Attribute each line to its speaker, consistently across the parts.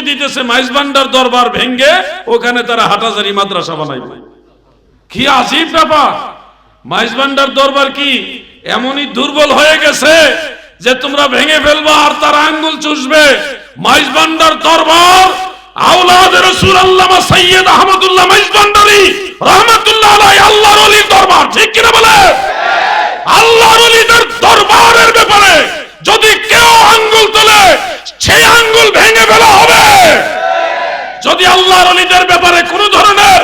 Speaker 1: হুমকি দিতেছে মাইজবান্ডার দরবার ভেঙ্গে, ওখানে তারা হাটাজারি মাদ্রাসা বানাইবে কি আজীব ব্যাপার! মাইজবান্ডার দরবার কি এমনই দুর্বল হয়ে গেছে যে তোমরা ভেঙে ফেলবা আর তার আঙ্গুল চুষবে? মাইজবান্ডার দরবার, আওলাদ রাসূল আল্লামা আহমদুল্লাহ আল্লাহর দরবার, ঠিক কিনা বলে? আল্লাহর দরবারের ব্যাপারে যদি কেউ আঙ্গুল তোলে, সেই আঙ্গুল ভেঙে ফেলা যদি আল্লাহর অলিদের ব্যাপারে কোন ধরনের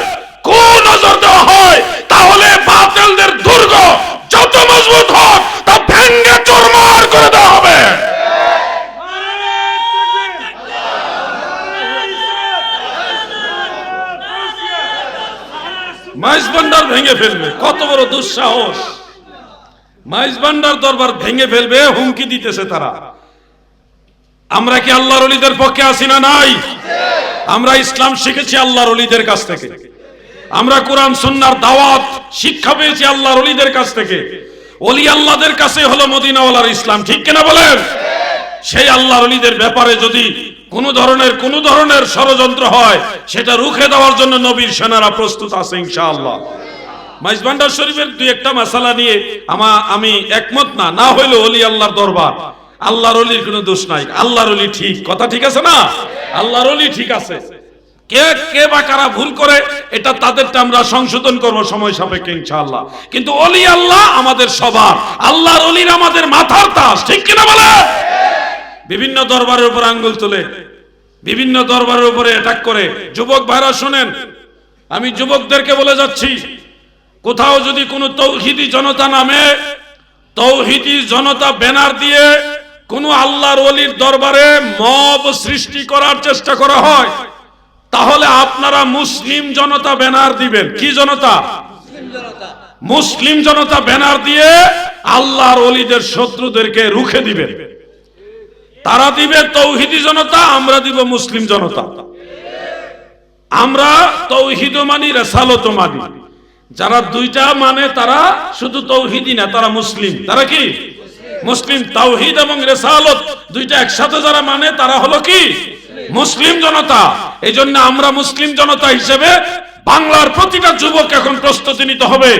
Speaker 1: কোন নজর দেওয়া হয়, তাহলে বাতিলদের দুর্গ যত মজবুত হোক, তা ভেঙ্গে চুরমার করে দেওয়া হবে। ভান্ডার ভেঙে ফেলবে, কত বড় দুঃসাহস। ভান্ডার দরবার ভেঙে ফেলবে, হুমকি দিতেছে তারা। আমরা কি আল্লাহর অলিদের পক্ষে আসি না নাই? আমরা ইসলাম শিখেছি আল্লাহর অলিদের কাছ থেকে। আমরা কোরআন, সুন্নার দাওয়াত, শিক্ষা পেয়েছি আল্লাহর অলিদের কাছ থেকে। অলি আল্লাহদের কাছে হলো মদিনাওয়ালার ইসলাম, ঠিক কিনা বলেন? সেই আল্লাহর অলিদের ব্যাপারে যদি কোন ধরনের কোন ধরনের ষড়যন্ত্র হয়, সেটা রুখে দেওয়ার জন্য নবীর সেনারা প্রস্তুত আছে ইনশাআল্লাহ। মাইজবান্ডার শরীফের দুই একটা মাসালা নিয়ে আমা আমি একমত না না হইল অলি আল্লাহর দরবার। আল্লাহর অলির কোনো দোষ নাই। আল্লাহর অলি ঠিক। কথা ঠিক আছে না? আল্লাহর অলি ঠিক আছে। কে কে বা কারা ভুল করে, এটা তাদেরটা আমরা সংশোধন করব সময় সাপেক্ষে ইনশাআল্লাহ। কিন্তু অলি আল্লাহ আমাদের সবার। আল্লাহর অলির আমাদের মাথার তাস। ঠিক কিনা বলে বিভিন্ন দরবারের উপর আঙ্গুল তুলে, বিভিন্ন দরবারের উপরে অ্যাটাক করে। যুবক ভাইরা শোনেন, আমি যুবকদেরকে বলে যাচ্ছি, কোথাও যদি কোনো তৌহিদি জনতা নামে, তৌহিদি জনতা ব্যানার দিয়ে কোনো আল্লাহর অলির দরবারে মব সৃষ্টি করার চেষ্টা করা হয়, তাহলে আপনারা মুসলিম জনতা ব্যানার দিবেন। কি জনতা? মুসলিম জনতা ব্যানার দিয়ে আল্লাহর অলিদের শত্রুদেরকে রুখে দিবেন। তারা দিবে তৌহিদি জনতা, আমরা দিব মুসলিম জনতা। আমরা তৌহিদ মানি রেসালত মানি। যারা দুইটা মানে তারা শুধু তৌহিদি না, তারা মুসলিম। তারা কি? মুসলিম তাওহিদ এবং রেসালত দুইটা একসাথে যারা মানে তারা হলো কি? মুসলিম জনতা। এই জন্য আমরা মুসলিম জনতা হিসেবে বাংলার প্রতিটা যুবক এখন প্রস্তুতি নিতে হবে।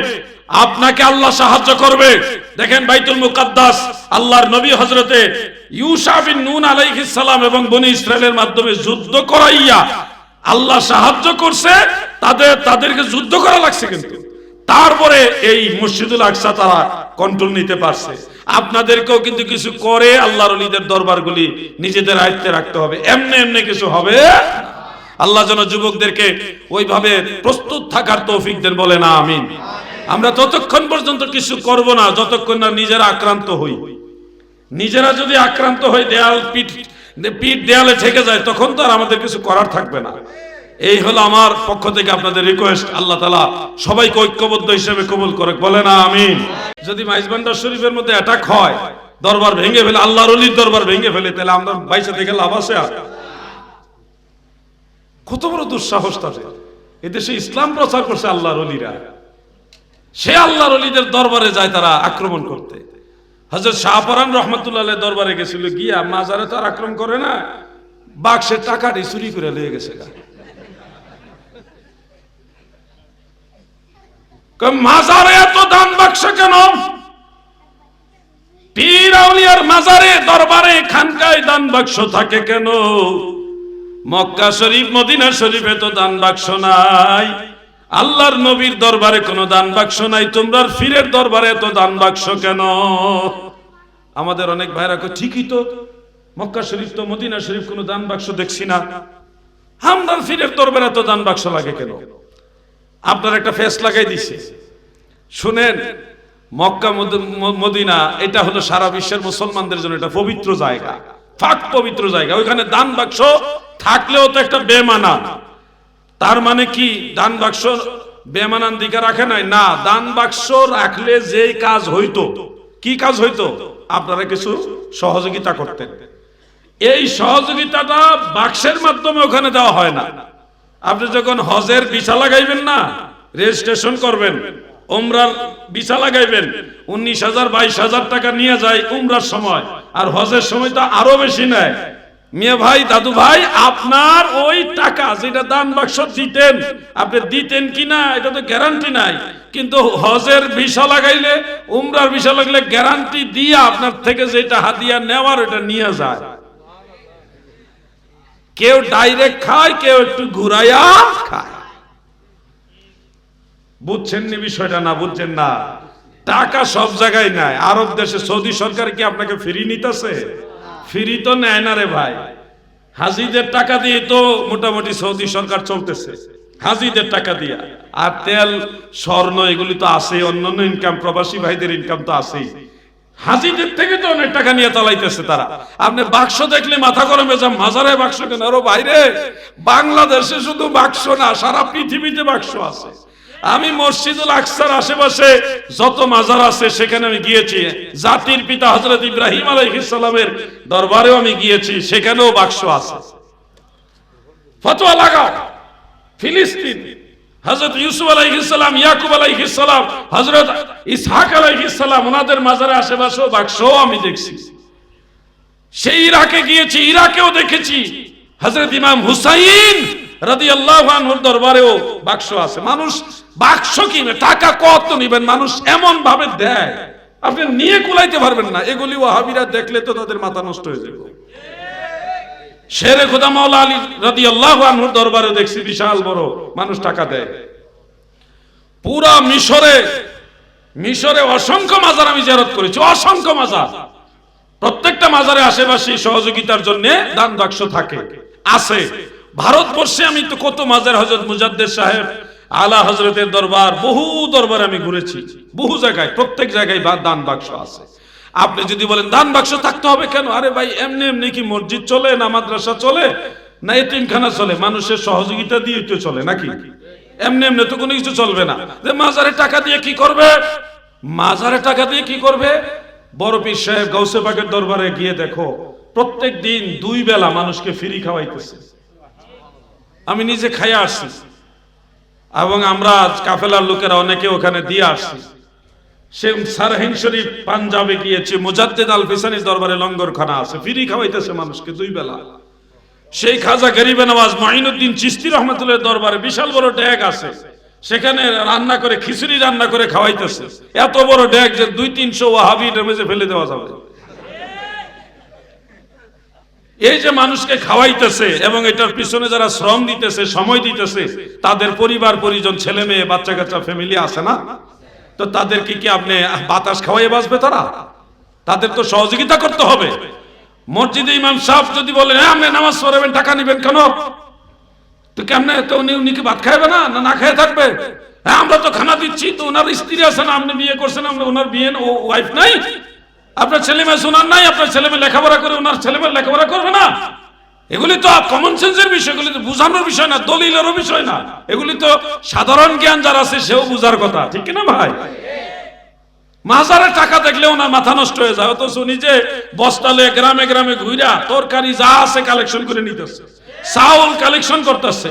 Speaker 1: আপনাকে আল্লাহ সাহায্য করবে। দেখেন বাইতুল মুকাদ্দাস, আল্লাহর নবী হজরতে ইউসা বিন নুন আলাইহিস সালাম এবং বনি ইসরায়েলের মাধ্যমে যুদ্ধ করাইয়া আল্লাহ সাহায্য করছে, তাদের, তাদেরকে যুদ্ধ করা লাগছে কিন্তু। তারপরে এই মসজিদুল আকসা তারা কন্ট্রোল নিতে পারছে। আপনাদেরকেও কিন্তু কিছু করে আল্লাহর অলিদের দরবারগুলি নিজেদের আয়ত্তে রাখতে হবে। এমনি এমনি কিছু হবে আল্লাহ যেন যুবকদেরকে ওইভাবে প্রস্তুত থাকার তৌফিক দেন বলে না আমিন। আমরা ততক্ষণ পর্যন্ত কিছু করব না, যতক্ষণ না নিজেরা আক্রান্ত হই। নিজেরা যদি আক্রান্ত হই দেয়াল পিঠ পিঠ দেয়ালে ঠেকে যায়, তখন তো আর আমাদের কিছু করার থাকবে না। এই হলো আমার পক্ষ থেকে আপনাদের রিকোয়েস্ট আল্লাহ তালা সবাইকে ঐক্যবদ্ধ হিসেবে কবুল করে বলে না আমিন। যদি মাইজবান্ডার শরীফের মধ্যে অ্যাটাক হয়, দরবার ভেঙে ফেলে, আল্লাহর অলির দরবার ভেঙে ফেলে, তাহলে আমরা বাইসে থেকে লাভ আছে আর? কত বড় দুঃসাহস তাদের। এদেশে ইসলাম প্রচার করছে আল্লাহর অলিরা। সে আল্লাহর অলিদের দরবারে যায় তারা আক্রমণ করতে। হজরত শাহপরান রহমতুল্লাহ দরবারে গেছিল, গিয়া মাজারে তো আর আক্রমণ করে না। বাক্সের টাকাটি চুরি করে লিয়ে গেছে গা। মাজারে এত দান বাক্স কেন? পীর আউলিয়ার মাজারে, দরবারে, খানকায় দান বাক্স থাকে কেন? মক্কা শরীফ, মদিনা শরীফে তো দান বাক্স নাই। আল্লাহর নবীর দরবারে কোনো দান বাক্স নাই। তোমরা ফিরের দরবারে তো দান বাক্স কেন? আমাদের অনেক ভাইরা ঠিকই তো। মক্কা শরীফ তো মদিনা শরীফ কোনো দান বাক্স দেখছি না। হামদার ফিরের দরবারে তো দান বাক্স লাগে কেন? আপনার একটা ফেস লাগাই দিছে। শুনেন, মক্কা মদিনা, এটা হলো সারা বিশ্বের মুসলমানদের জন্য এটা পবিত্র জায়গা। ফাঁক পবিত্র জায়গা। ওইখানে দান বাক্স থাকলেও তো একটা বেমানা। তার মানে কি? দান বাক্স বেমানান দিকে রাখে নাই? না, দান বাক্স রাখলে যে কাজ হইতো। কি কাজ হইতো? আপনারা কিছু সহযোগিতা করতেন। এই সহযোগিতাটা বাক্সের মাধ্যমে ওখানে দেওয়া হয় না। আপনি যখন হজের বিছা লাগাইবেন না রেজিস্ট্রেশন করবেন, উমরার বিছা লাগাইবেন, উনিশ হাজার, বাইশ হাজার টাকা নিয়ে যায় উমরার সময়। আর হজের সময় তো আরও বেশি নেয়। মিয়া ভাই, দাদু ভাই, আপনার ওই টাকা যেটা দান বাক্স দিতেন, আপনি দিতেন কিনা এটা তো গ্যারান্টি নাই। কিন্তু হজের ভিসা লাগাইলে, উমরার ভিসা লাগলে গ্যারান্টি দিয়ে আপনার থেকে যেটা হাদিয়া নেওয়ার, ওটা নিয়ে যায়। কেউ ডাইরেক্ট খায়, কেউ একটু ঘুরাইয়া খায়। বুঝছেন নি বিষয়টা না, বুঝছেন না? টাকা সব জায়গায় নাই। আরব দেশে সৌদি সরকার কি আপনাকে ফ্রি নিতেছে? ফ্রি তো নেয় না রে ভাই। হাজিদের টাকা দিয়ে তো মোটামুটি সৌদি সরকার চলতেছে। হাজিদের টাকা দিয়া। আর তেল, স্বর্ণ, এগুলি তো আছে অন্যান্য ইনকাম প্রবাসী ভাইদের ইনকাম তো আছেই। হাজিদের থেকে তো অনেক টাকা নিয়ে চালাইতেছে তারা। আপনি বাক্স দেখলে মাথা গরমে যা মাজারে বাক্স কেন? আরও বাইরে। বাংলাদেশে শুধু বাক্স না, সারা পৃথিবীতে বাক্স আছে। আমি মসজিদুল আকসার আশেপাশে যত মাজার আছে, সেখানে আমি গিয়েছি। জাতির পিতা হজরত ইব্রাহিম আলাইহিসসালামের দরবারেও আমি গিয়েছি, সেখানেও বাক্স আছে। ফতোয়া লাগাও। ফিলিস্তিন হজরত ইউসুফ আলাইহিসসালাম ইয়াকুব আলাইহিসসালাম হজরত ইসহাক আলাইহিসসালাম ওনাদের মাজারে আশেপাশেও বাক্সও আমি দেখছি। সেই ইরাকে গিয়েছি, ইরাকেও দেখেছি। হজরত ইমাম হুসাইন রাদি আল্লাহ দরবারেও বাক্স আছে। মানুষ বাক্স কিনে, টাকা কত নিবেন? মানুষ এমন ভাবে দেয়। আপনি নিয়ে কুলাইতে পারবেন না। এগুলি ওয়াহাবিরা দেখলে তো তাদের মাথা নষ্ট হয়ে যাবে। শেরে খোদা মাওলা আলী রাদি আল্লাহ আনহুর দরবারে দেখছি বিশাল বড় মানুষ টাকা দেয়। পুরা মিশরে মিশরে অসংখ্য মাজার আমি জেরত করেছি, অসংখ্য মাজার। প্রত্যেকটা মাজারে আশেপাশে সহযোগিতার জন্য দান বাক্স থাকে, আছে। ভারতবর্ষে আমি তো কত মাজার হজরত মুজাদ্দের সাহেব, আলা হজরতের দরবার, বহু দরবার আমি ঘুরেছি, বহু জায়গায়, প্রত্যেক জায়গায় দান বাক্স আছে। আপনি যদি বলেন, দান বাক্স থাকতে হবে কেন? আরে ভাই, এমনি এমনি কি মসজিদ চলে না মাদ্রাসা চলে? না এতিমখানা চলে? মানুষের সহযোগিতা দিয়ে তো চলে নাকি? এমনি এমনি তো কোনো কিছু চলবে না। যে মাজারে টাকা দিয়ে কি করবে? মাজারে টাকা দিয়ে কি করবে? বড় পীর সাহেব গৌসে পাকের দরবারে গিয়ে দেখো, প্রত্যেক দিন দুই বেলা মানুষকে ফ্রি খাওয়াইতেছে। আমি নিজে খাইয়া আসছি। এবং আমরা কাফেলার লোকেরা অনেকে ওখানে দিয়ে আসছি। সেই খাজা দরবারে বিশাল বড় আছে, সেখানে রান্না করে, খিচুড়ি রান্না করে খাওয়াইতেছে। এত বড় ড্যাগ যে দুই তিনশো ওয়াহাবি ডেমেজে ফেলে দেওয়া যাবে। এই যে মানুষকে খাওয়াইতেছে এবং এটার পিছনে যারা শ্রম দিতেছে, সময় দিতেছে, তাদের পরিবার, পরিজন, ছেলে মেয়ে বাচ্চা কাচ্চা ফ্যামিলি আছে না? তো তাদেরকে কি আপনি বাতাস খাওয়াই বাঁচবে তারা? তাদের তো সহযোগিতা করতে হবে। মসজিদে ইমাম সাহেব যদি বলেন হ্যাঁ আপনি নামাজ পড়াবেন, টাকা নেবেন কেন? তো কেমনে? তো উনি উনি কি ভাত খাইবে না? না খেয়ে থাকবে? হ্যাঁ আমরা তো খানা দিচ্ছি, তো ওনার স্ত্রী আছে না, আপনি বিয়ে করছেন আমরা ওনার বিয়ে, ও ওয়াইফ নাই। আপনার ছেলে মেয়ে শোনার নাই, আপনার ছেলে মেয়ে লেখাপড়া করে ওনার ছেলে মেয়ে লেখাপড়া করবে না। এগুলি তো কমন সেন্সের বিষয় তো বোঝানোর বিষয় না, দলিলেরও বিষয় না। এগুলি তো সাধারণ জ্ঞান যার আছে, সেও বুঝার কথা, ঠিক কিনা ভাই? টাকা মাথা নষ্ট হয়ে যায় বস্তালে গ্রামে গ্রামে ঘুরা তরকারি যা আছে কালেকশন করে নিতেছে, চাউল কালেকশন করতেছে,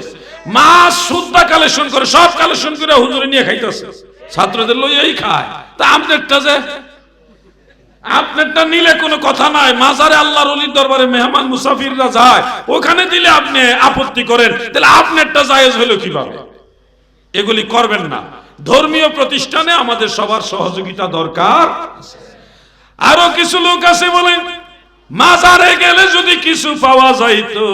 Speaker 1: মাছ সুদ্ধা কালেকশন করে, সব কালেকশন করে হুজুরে নিয়ে খাইতেছে। ছাত্রদের লইয়াই খায়। তা আপনারটা যে আপনারটা নিলে কোনো কথা নাই। মাজারে আল্লাহর অলির দরবারে মেহমান, মুসাফিররা যায়। ওখানে দিলে আপনি আপত্তি করেন। তাহলে আপনারটা জায়েজ হলো কীভাবে? এগুলি করবেন না। ধর্মীয় প্রতিষ্ঠানে আমাদের সবার সহযোগিতা দরকার। আরও কিছু লোক আছে বলেন, মাজারে গেলে যদি কিছু পাওয়া যাইতো,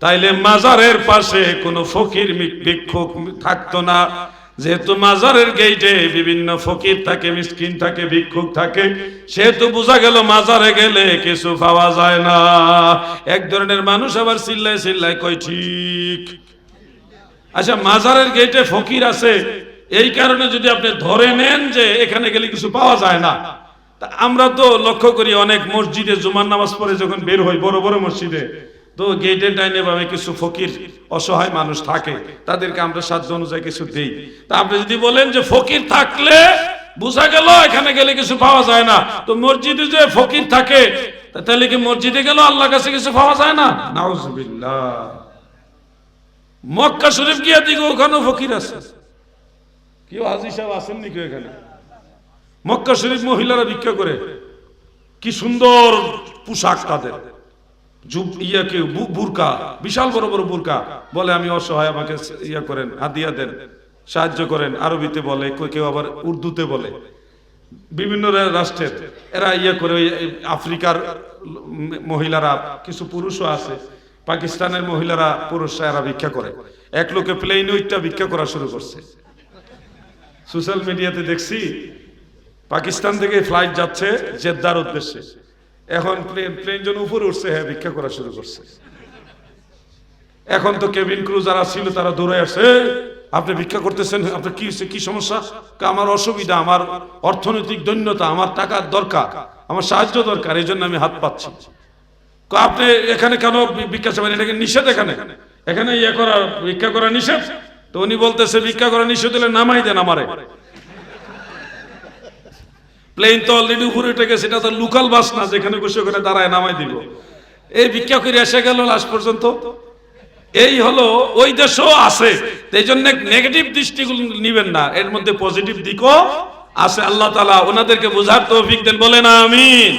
Speaker 1: তাইলে মাজারের পাশে কোনো ফকির ভিক্ষুক থাকতো না। যেহেতু মাজারের গেইটে বিভিন্ন ফকির থাকে, মিসকিন থাকে, ভিক্ষুক থাকে, সেহেতু বোঝা গেল মাজারে গেলে কিছু পাওয়া যায় না। এক ধরনের মানুষ আবার চিল্লায় চিল্লায় কয়, ঠিক। আচ্ছা মাজারের গেটে ফকির আছে, এই কারণে যদি আপনি ধরে নেন যে এখানে গেলে কিছু পাওয়া যায় না আমরা তো লক্ষ্য করি অনেক মসজিদে জুমার নামাজ পড়ে যখন বের হই, বড় বড় মসজিদে তো গেটের ডাইনে ভাবে কিছু ফকির, অসহায় মানুষ থাকে, তাদেরকে আমরা সাধ্য অনুযায়ী কিছু দেই। তা আপনি যদি বলেন যে ফকির থাকলে, বুঝা গেল এখানে গেলে কিছু পাওয়া যায় না। তো মসজিদে যে ফকির থাকে তাহলে কি মসজিদে গেল আল্লাহর কাছে কিছু পাওয়া যায় না? নাউজুবিল্লাহ। মক্কা শরীফ গিয়া দিকে ওখানেও ফকির আছে। কেউ হাজি সাহেব আসেন নাকি এখানে মক্কা শরীফ মহিলারা ভিক্ষা করে। কি সুন্দর পোশাক তাদের। ইয়াকে বুরকা, বিশাল বড় বড় বুরকা। বলে, আমি অসহায়, আমাকে ইয়া করেন, হাদিয়া দেন, সাহায্য করেন। আরবিতে বলে কেউ- আবার উর্দুতে বলে। বিভিন্ন রাষ্ট্রের, এরা ইয়ে করে আফ্রিকার মহিলারা, কিছু পুরুষও আছে, পাকিস্তানের মহিলারা পুরুষরা এরা ভিক্ষা করে। এক লোকে প্লেন ওইটা ভিক্ষা করা শুরু করছে। সোশ্যাল মিডিয়াতে দেখছি, পাকিস্তান থেকে ফ্লাইট যাচ্ছে জেদ্দার উদ্দেশ্যে। এখন প্লেন প্লেন জন উপরে উঠছে হ্যাঁ ভিক্ষা করা শুরু করছে। এখন তো কেবিন ক্রু যারা ছিল তারা দৌড়ে আসে আপনি ভিক্ষা করতেছেন, আপনার কি হয়েছে? কি সমস্যা? আমার অসুবিধা, আমার অর্থনৈতিক দৈন্যতা, আমার টাকার দরকার, আমার সাহায্য দরকার এই জন্য আমি হাত পাচ্ছি আপনি এখানে কেন ভিক্ষা চাবেন? এটাকে নিষেধ এখানে? এখানে ইয়ে করা, ভিক্ষা করা নিষেধ? তো উনি বলতেছে, ভিক্ষা করা নিষেধ হলে নামাই দেন আমারে। প্লেন তো অলরেডি উপরে উঠে গেছে, এটা তো লোকাল বাস না, যেখানে বসে ওখানে দাঁড়ায় নামাই দিব। এই ভিক্ষা করে এসে গেল লাস্ট পর্যন্ত। এই হলো, ওই দেশও আছে, এই জন্য নেগেটিভ দৃষ্টিগুলো নিবেন না, এর মধ্যে পজিটিভ দিকও আছে। আল্লাহ তালা ওনাদেরকে বোঝার তৌফিক দেন বলে না আমি